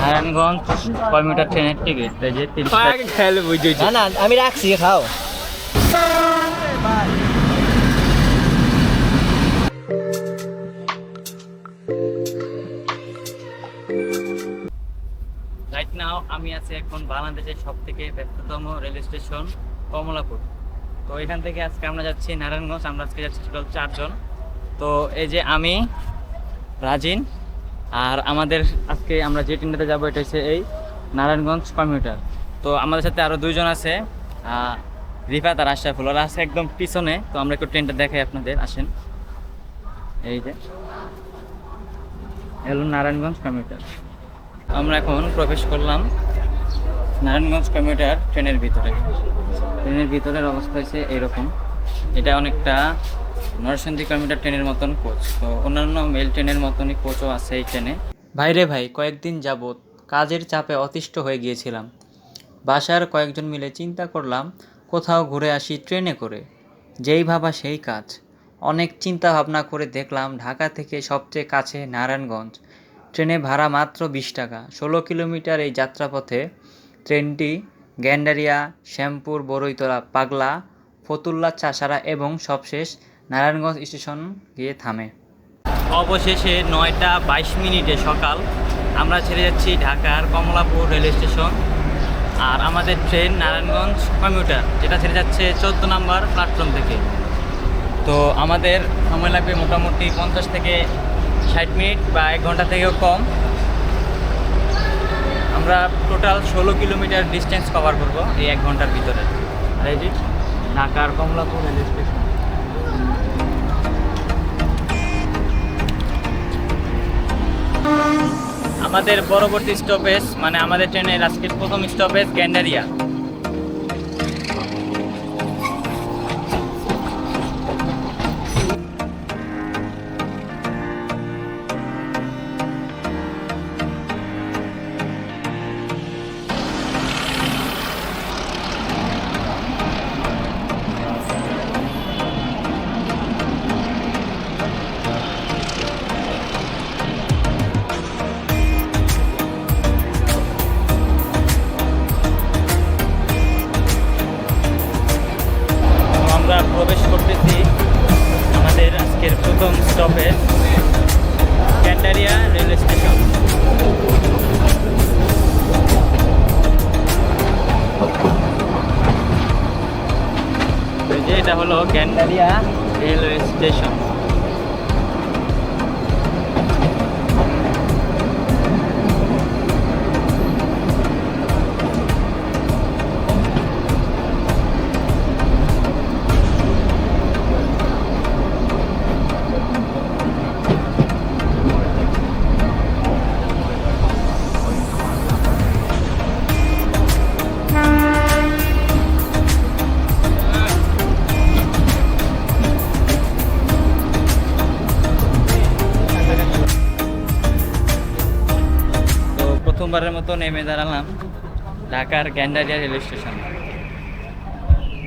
নারায়ণগঞ্জ কয় মিটার ট্রেনের টিকিট? যে খেলে বুঝেছি না না আমি রাখছি খাও। রাইট নাও আমি আছি এখন বাংলাদেশের সব থেকে ব্যস্ততম রেল স্টেশন কমলাপুর। তো এখান থেকে আজকে আমরা যাচ্ছি নারায়ণগঞ্জ আমরা আজকে যাচ্ছি টোটাল চারজন। তো এই যে আমি রাজিন। আর আমাদের আজকে আমরা যে ট্রেনটাতে যাব, এটা হচ্ছে এই নারায়ণগঞ্জ কমিউটার। তো আমাদের সাথে আরও দুইজন আছে রিফাত আর আশরাফুল। ওরা আছে একদম পিছনে, তো আমরা একটু ট্রেনটা দেখাই আপনাদের। আসেন। এই যে হলো নারায়ণগঞ্জ কমিউটার। আমরা এখন প্রবেশ করলাম নারায়ণগঞ্জ কমিউটার ট্রেনের ভিতরে। ট্রেনের ভিতরের অবস্থা হয়েছে এরকম এটা অনেকটা নরসিংদী কমিউটার ট্রেনের মতন কোচ তো অন্যান্য মেল ট্রেনের মতনই কোচও আছে এই ট্রেনে ভাইরে ভাই, কয়েকদিন যাবৎ কাজের চাপে অতিষ্ঠ হয়ে গিয়েছিলাম। বাসার কয়েকজন মিলে চিন্তা করলাম, কোথাও ঘুরে আসি ট্রেনে করে। যেই ভাবা সেই কাজ। অনেক চিন্তা ভাবনা করে দেখলাম ঢাকা থেকে সবচেয়ে কাছে নারায়ণগঞ্জ। ট্রেনে ভাড়া মাত্র বিশ টাকা। ষোলো কিলোমিটার এই যাত্রাপথে ট্রেনটি গ্যান্ডারিয়া, শ্যামপুর বড়ইতলা পাগলা, ফতুল্লা, চাষারা এবং সবশেষ নারায়ণগঞ্জ স্টেশন গিয়ে থামে। অবশেষে নয়টা বাইশ মিনিটে সকাল, আমরা ছেড়ে যাচ্ছি ঢাকার কমলাপুর রেল স্টেশন। আর আমাদের ট্রেন নারায়ণগঞ্জ কমিউটার, যেটা ছেড়ে যাচ্ছে চোদ্দ নম্বর প্ল্যাটফর্ম থেকে। তো আমাদের সময় লাগবে মোটামুটি পঞ্চাশ থেকে ষাট মিনিট বা এক ঘণ্টা থেকেও কম। আমরা টোটাল ষোলো কিলোমিটার ডিস্টেন্স কভার করব এই এক ঘণ্টার ভিতরে। আর এই ঢাকার কমলাপুর রেল স্টেশন। আমাদের পরবর্তী স্টপেজ মানে আমাদের ট্রেনের আজকের প্রথম স্টপেজ গ্যান্ডারিয়া। মতো নেমে দাঁড়ালাম ঢাকার গ্যান্ডারিয়া রেল স্টেশন।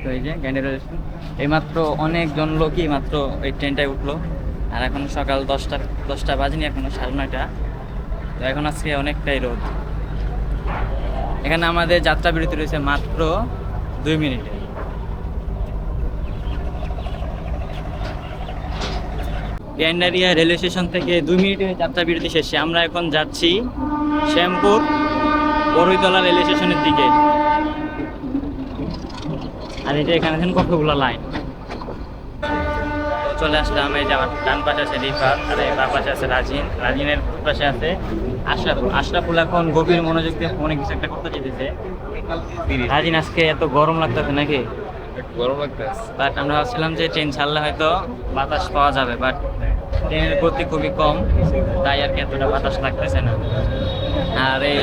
তো এই যে গ্যান্ডারিয়া রেল স্টেশন। এইমাত্র অনেকজন লোকই মাত্র এই ট্রেনটায় উঠল। আর এখন সকাল দশটা দশটা বাজেনি, এখনও সাড়ে নয়টা। তো এখন আজকে অনেকটাই রোদ। এখানে আমাদের যাত্রা বিরতি রয়েছে মাত্র দুই মিনিটে। গ্যান্ডারিয়া রেলওয়ে স্টেশন থেকে দুই মিনিটের যাত্রা বিরতি শেষে আমরা এখন যাচ্ছি শ্যামপুর বড়ইতলা রেলওয়ে স্টেশনের দিকে। আর এটা এখানে দেখেন কতগুলো লাইন। চলে আসলাম এই যে আমার ডান পাশে আছে রিফাত আর এই বাম পাশে আছে রাজিন। রাজিনের পাশে আছে আশরাফুল আশরাফুল এখন গভীর মনোযোগ দিয়ে ফোনে কিছু একটা করতে যেতেছে রাজিন আজকে এত গরম লাগতেছে নাকি? গরম লাগতেছে। বাট আমরা ভাবছিলাম যে ট্রেন ছাড়লে হয়তো বাতাস পাওয়া যাবে বাট ট্রেনের গতি খুবই কম তাই আর কি এতটা বাতাস লাগতেছে না। আর এই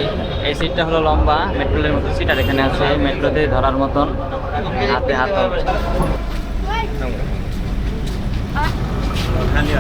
এই সিটটা হলো লম্বা মেট্রোলের মতো সিট আর এখানে আছে মেট্রোতে ধরার মতন হাতে হাত খালি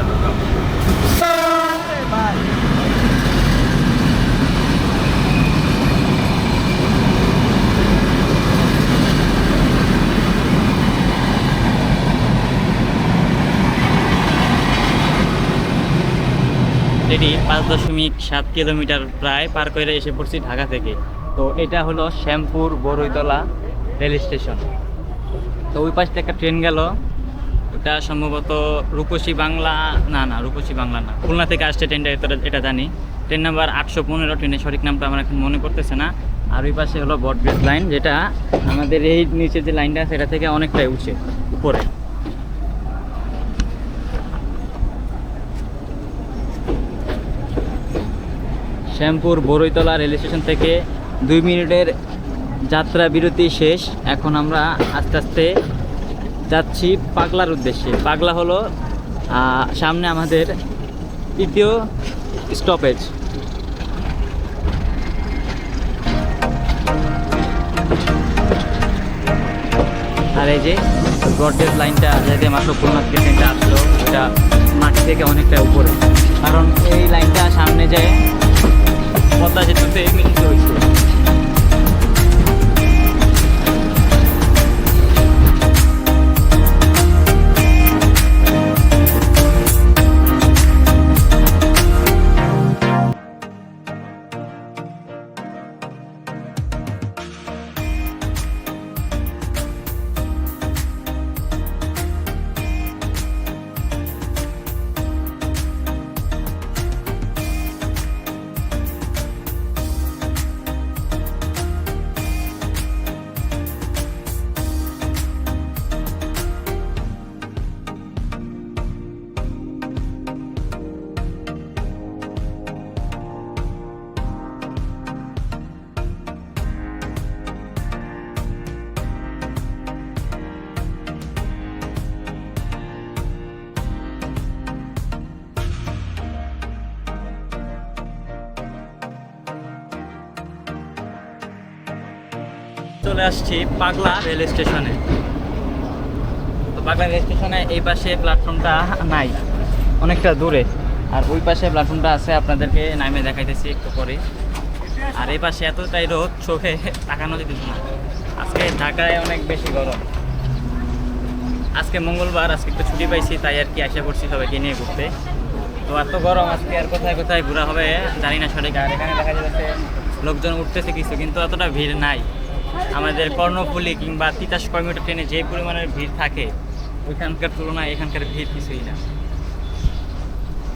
অলরেডি পাঁচ দশমিক সাত কিলোমিটার প্রায় পার করে এসে পড়ছি ঢাকা থেকে। তো এটা হলো শ্যামপুর বরৈতলা রেল স্টেশন। তো ওই পাশ থেকে একটা ট্রেন গেল। ওটা সম্ভবত রূপসী বাংলা, না না, রূপসী বাংলা না। খুলনা থেকে আসছে ট্রেনটা, এটা জানি। ট্রেন নাম্বার আটশো পনেরো, ট্রেনের সঠিক নামটা আমার এখন মনে পড়তেছে না। আর ওই পাশে হলো ব্রডগেজ লাইন, যেটা আমাদের এই নিচে যে লাইনটা আছে, এটা থেকে অনেকটাই উঠছে উপরে। শ্যামপুর বরৈতলা রেল স্টেশন থেকে দুই মিনিটের যাত্রা বিরতি শেষ। এখন আমরা আস্তে আস্তে যাচ্ছি পাগলার উদ্দেশ্যে। পাগলা হলো সামনে আমাদের তৃতীয় স্টপেজ আর এই যে ব্রডগেজ লাইনটা যাতে মাত্র পূর্ণাথকে ট্রেনটা আসলো, এটা মাটি থেকে অনেকটা উপরে। কারণ এই লাইনটা সামনে যায় Montagem do veículo 18. চলে আসছি পাগলা রেল স্টেশনে। তো পাগলা রেল স্টেশনে এই পাশে প্ল্যাটফর্মটা নাই, অনেকটা দূরে। আর ওই পাশে প্ল্যাটফর্মটা আছে, আপনাদেরকে নামে দেখাইতেছি একটু পরে। আর এই পাশে এতটাই রোদ, চোখে তাকানো যেতেছে না। আজকে ঢাকায় অনেক বেশি গরম। আজকে মঙ্গলবার, আজকে একটু ছুটি পাইছি, তাই আর কি আশা করছি সবাইকে নিয়ে ঘুরতে। তো এত গরম, আজকে আর কোথায় কোথায় ঘোরা হবে জানি না সঠিক। আর এখানে দেখা যাচ্ছে লোকজন উঠতেছে কিছু, কিন্তু এতটা ভিড় নাই। আমাদের কর্ণফুলি কিংবা তিতাস কমিউটার ট্রেনে যে পরিমাণের ভিড় থাকে, ওইখানকার তুলনায় এখানকার ভিড় কিছুই না।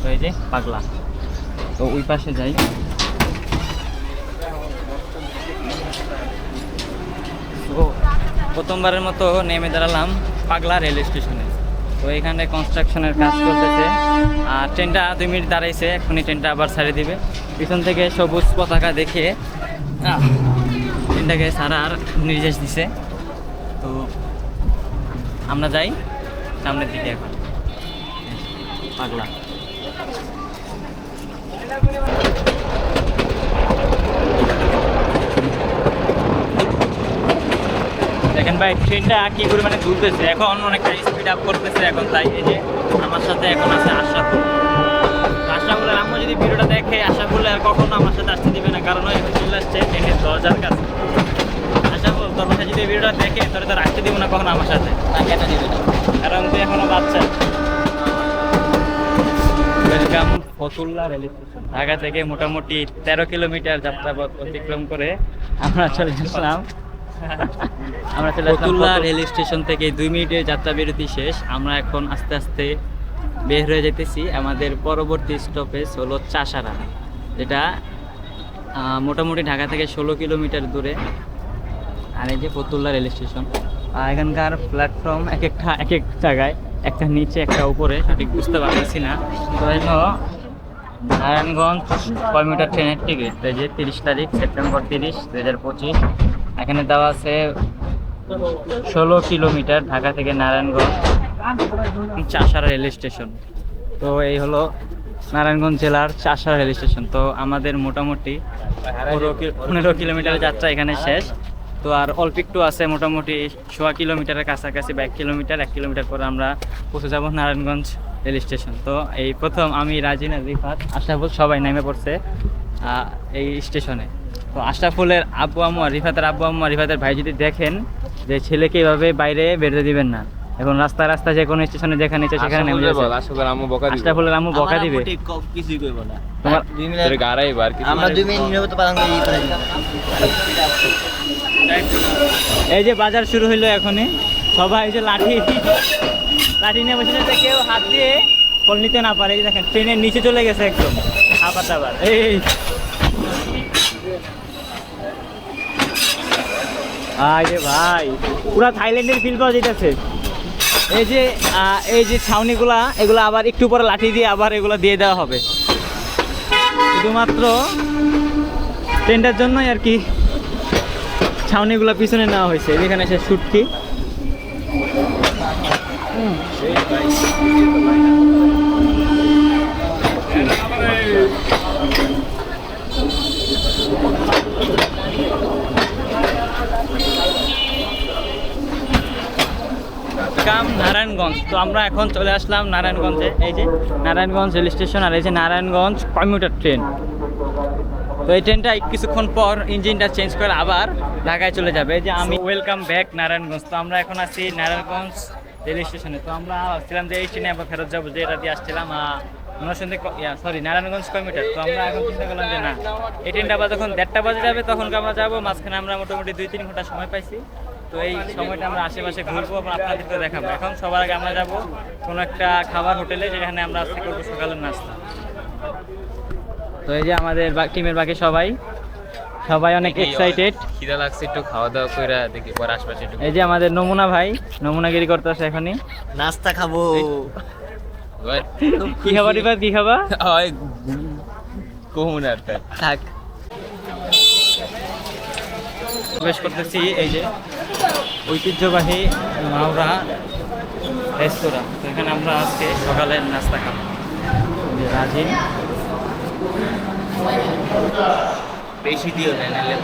তো যে পাগলা। তো ওই পাশে যাই। প্রথমবারের মতো নেমে দাঁড়ালাম পাগলা রেল স্টেশনে। তো এখানে কনস্ট্রাকশনের কাজ চলতেছে। আর ট্রেনটা দুই মিনিট দাঁড়াইছে এখনই ট্রেনটা আবার ছাড়িয়ে দিবে। পিছন থেকে সবুজ পতাকা দেখে আহ, ট্রেনটাকে ছাড়ার নির্দেশ দিছে। তো আমরা যাই সামনের দিকে এখন। পাগলা। দেখেন ভাই ট্রেনটা কি পরিমাণে ঘুরতেছে? এখন অনেকটা স্পিড আপ করতেছে এখন তাই এই যে আমার সাথে এখন আছে আশরাফুল। আশরাফুলের আম্মু যদি ভিডিওটা দেখে আশরাফুল আর কখনো আমার সাথে আসতে দিবে না কারণ ওই চলে আসছে ট্রেনের দরজার কাছে। তোর বাসা যদি ভিডিওটা দেখে তোর তো রাখতে দিব না কখনো আমার সাথে। না কেন দিবে না কারণ তুই এখনও বাচ্চা। Welcome Fatullah rail station. Dhaka থেকে মোটামুটি তেরো কিলোমিটার যাত্রাপথ অতিক্রম করে আমরা চলে আসলাম। আমরা চলে ফতুল্লা রেল স্টেশন থেকে দুই মিনিটের যাত্রা বিরতি শেষ। আমরা এখন আস্তে আস্তে বের হয়ে যেতেছি। আমাদের পরবর্তী স্টপেজ হলো চাষারা যেটা মোটামুটি ঢাকা থেকে ষোলো কিলোমিটার দূরে। আর এই যে ফতুল্লা রেল স্টেশন, আর এখানকার প্ল্যাটফর্ম এক একটা, এক এক জায়গায়, একটা নিচে, একটা উপরে, সঠিক বুঝতে পারতেছি না। তো হলো নারায়ণগঞ্জ কমিউটার ট্রেনের টিকিট? এই যে তিরিশ তারিখ, সেপ্টেম্বর তিরিশ দু হাজার পঁচিশ। এখানে দেওয়া আছে ষোলো কিলোমিটার ঢাকা থেকে নারায়ণগঞ্জ চাষারা রেল স্টেশন। তো এই হলো নারায়ণগঞ্জ জেলার চাষারা রেল স্টেশন। তো আমাদের মোটামুটি পনেরো কিলোমিটার যাত্রা এখানে শেষ। তো আর অল্প একটু আছে মোটামুটি সোয়া কিলোমিটারের কাছাকাছি বা এক কিলোমিটার এক কিলোমিটার পরে আমরা পৌঁছে যাব নারায়ণগঞ্জ রেল স্টেশন। তো এই প্রথম আমি রাজিনা রিফাত। আশরাফুল সবাই নেমে পড়ছে আহ, এই স্টেশনে। তো আশরাফুলের আব্বু আম্মু আর রিফাতের আব্বু আম্মু আর রিফাতের ভাই যদি দেখেন যে ছেলেকে এভাবে বাইরে বেরোতে দিবেন না। এখন রাস্তা রাস্তা যে কোনো স্টেশনে যেখানে ইচ্ছে সেখানে নেমে যাচ্ছে আশা করি আম্মু বকা দিবে। আশরাফুলের আম্মু বকা দিবে। কিছুই কইব না। তোমার দুই মিনিট গাড়াই বার কিছু আমরা দুই মিনিট নিরবতা পালন করি এই যে বাজার শুরু হইল এখনই। সবাই যে লাঠি লাঠি নিয়ে বসে যাতে কেউ হাত দিয়ে ফল নিতে না পারে। এই দেখেন, ট্রেনের নিচে চলে গেছে একদম। আবার আবার। এই ভাই রে ভাই, পুরা থাইল্যান্ডের ফিল পাওয়া যেতেছে এই যে এই যে ছাউনিগুলা, এগুলো আবার একটু পরে লাঠি দিয়ে আবার এগুলো দিয়ে দেওয়া হবে। শুধুমাত্র ট্রেনটার জন্যই আর কি। ছাউনিগুলো পিছনে নেওয়া হয়েছে। যেখানে সে শুটকি কাম নারায়ণগঞ্জ। তো আমরা এখন চলে আসলাম নারায়ণগঞ্জে। এই যে নারায়ণগঞ্জ রেল স্টেশন আর এই যে নারায়ণগঞ্জ কমিউটার ট্রেন। তো এই ট্রেনটা কিছুক্ষণ পর ইঞ্জিনটা চেঞ্জ করে আবার ঢাকায় চলে যাবে। যে আমি ওয়েলকাম ব্যাক নারায়ণগঞ্জ। তো আমরা এখন আছি নারায়ণগঞ্জ রেল স্টেশনে তো আমরা ভাবছিলাম যে এই ট্রেনে আবার ফেরত যাব, যে এটা দিয়ে আসছিলাম নরসিংদী সরি নারায়ণগঞ্জ কমিটার তো আমরা এখন চিন্তা করলাম যে না, এই ট্রেনটা আবার যখন দেড়টা বাজে যাবে, তখন আমরা যাব? মাঝখানে আমরা মোটামুটি দুই তিন ঘণ্টা সময় পাইছি। তো এই সময়টা আমরা আশেপাশে ঘুরবো এবং আপনাদেরকে দেখাবো। এখন সবার আগে আমরা যাব কোনো একটা খাবার হোটেলে, যেখানে আমরা আজকে করব সকালের নাস্তা। তো এই যে আমাদের টিমের বাকি সবাই সবাই অনেক এক্সাইটেড খিদা লাগছে একটু খাওয়া দাওয়া কইরা দেখি পর আশপাশে একটু এই যে আমাদের নমুনা ভাই নমুনাগিরি করতেছে এখনই। নাস্তা খাব। কি খাবার এবার কি খাবা? ওই কমুন আর থাক। প্রবেশ করতেছি এই যে ঐতিহ্যবাহী মাওরা রেস্তোরাঁ। তো এখানে আমরা আজকে সকালের নাস্তা খাব। এই যে রাজিন বেশি দিও না নাহলে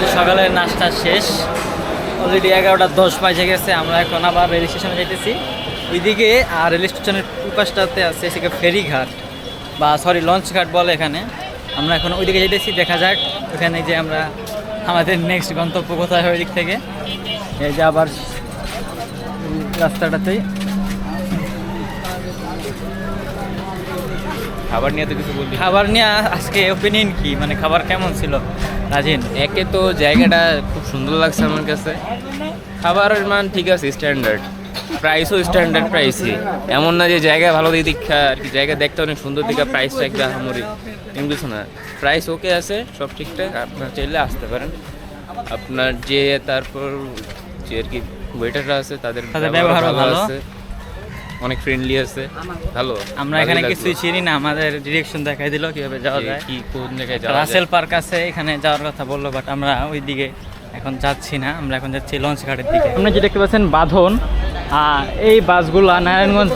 আমাদের সকালের নাস্তা শেষ। অলরেডি এগারোটা দশ বাজে গেছে আমরা এখন আবার রেল স্টেশনে যেতেছি ওইদিকে আর রেল স্টেশনের উপাসটাতে আছে সেখানে ফেরিঘাট বা সরি লঞ্চ ঘাট বলে এখানে। আমরা এখন ওইদিকে যেতেছি দেখা যাক। ওখানে যে আমরা আমাদের নেক্সট গন্তব্য কোথায় হয় ওই দিক থেকে। এই যে আবার রাস্তাটাতেই। খাবার নিয়ে তো কিছু বললি খাবার নিয়ে আজকে ওপিনিয়ন কি? মানে খাবার কেমন ছিল? রাজিন একে তো জায়গাটা খুব সুন্দর লাগছে আমার কাছে। খাবারের মান ঠিক আছে স্ট্যান্ডার্ড প্রাইসও স্ট্যান্ডার্ড প্রাইসই এমন না যে জায়গা ভালো দিকে দীক্ষা আর কি জায়গা দেখতে অনেক সুন্দর দিকে প্রাইসটা একটু আহামরি। এমন কিছু না প্রাইস ওকে আছে সব ঠিকঠাক আপনার চাইলে আসতে পারেন। আপনার যে তারপর যে আর কি ওয়েটাররা আছে তাদের ব্যবহারও ভালো। আছে। অনেক ফ্রেন্ডলি আছে। ভালো আমরা এখানে। কিছুই চিনি না আমাদের ডিরেকশন দেখাই দিল কীভাবে যাওয়া যায়। কি কোন জায়গায় যাওয়া রাসেল পার্ক আছে এখানে যাওয়ার কথা বলল বাট আমরা ওই দিকে এখন যাচ্ছি না আমরা এখন যাচ্ছি লঞ্চ ঘাটের দিকে। আপনি যে দেখতে পাচ্ছেন বাঁধন আর এই বাসগুলো নারায়ণগঞ্জ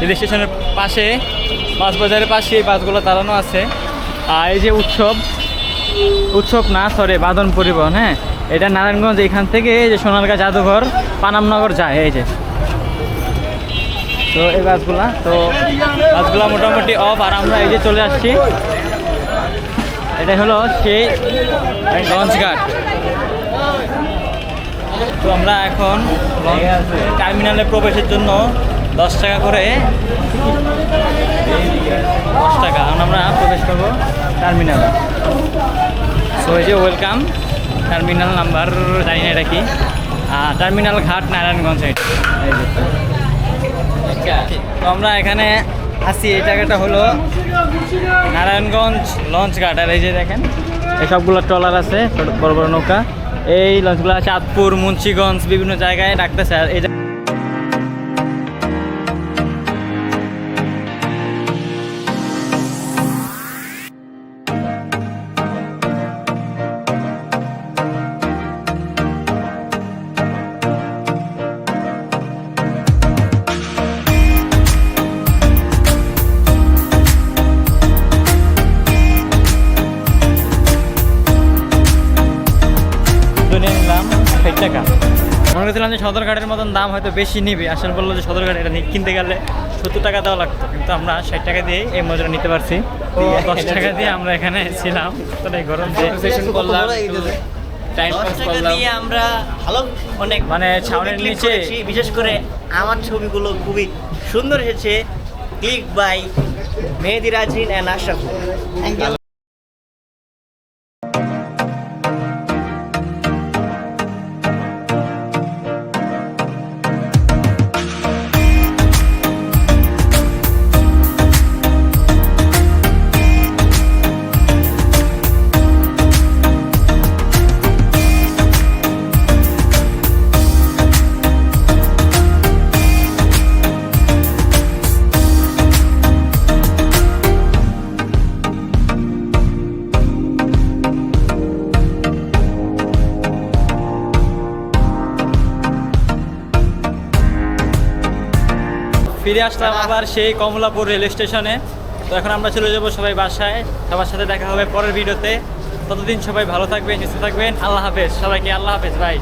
রেল স্টেশনের পাশে বাস বাজারের পাশে এই বাসগুলো দাঁড়ানো আছে। আর এই যে উৎসব উৎসব না সরি বাঁধন পরিবহন হ্যাঁ? এটা নারায়ণগঞ্জ এখান থেকে এই যে সোনারগাঁ জাদুঘর পানামনগর যায় এই যে। তো এই বাসগুলা তো বাসগুলা মোটামুটি অফ আর আমরা এই যে চলে আসছি। এটা হলো সেই লঞ্চঘাট তো আমরা এখন টার্মিনালে প্রবেশের জন্য দশ টাকা করে, দশ টাকা আমরা প্রবেশ করব টার্মিনালে সো এই যে ওয়েলকাম টার্মিনাল নাম্বার জানি না এটা কি। টার্মিনাল ঘাট নারায়ণগঞ্জ এটা। তো আমরা এখানে আসি। এই জায়গাটা হলো নারায়ণগঞ্জ লঞ্চ আর এই যে দেখেন, এই সবগুলো ট্রলার আছে বড় বড় নৌকা। এই লঞ্চগুলো চাঁদপুর মুন্সিগঞ্জ, বিভিন্ন জায়গায় ডাকতেছে। এই করছিলাম যে সদরঘাটের মতন দাম হয়তো বেশি নিবে। আসলে বলল যে সদরঘাট এটা কিনতে গেলে সত্তর টাকা দেওয়া লাগতো। কিন্তু আমরা ষাট টাকা দিয়ে এই মজুরা নিতে পারছি। দশ টাকা দিয়ে আমরা এখানে ছিলাম। তো এই গরম করলাম। আমরা ভালো অনেক মানে ছাউনির নিচে বিশেষ করে আমার ছবিগুলো খুবই সুন্দর এসেছে click by Mehedi Rajin and ফিরে আসলাম আবার সেই কমলাপুর রেল স্টেশনে। তো এখন আমরা চলে যাব সবাই বাসায়। সবার সাথে দেখা হবে পরের ভিডিওতে। ততদিন সবাই ভালো থাকবেন, সুস্থ থাকবেন। আল্লাহ হাফেজ। সবাইকে আল্লাহ হাফেজ, ভাই।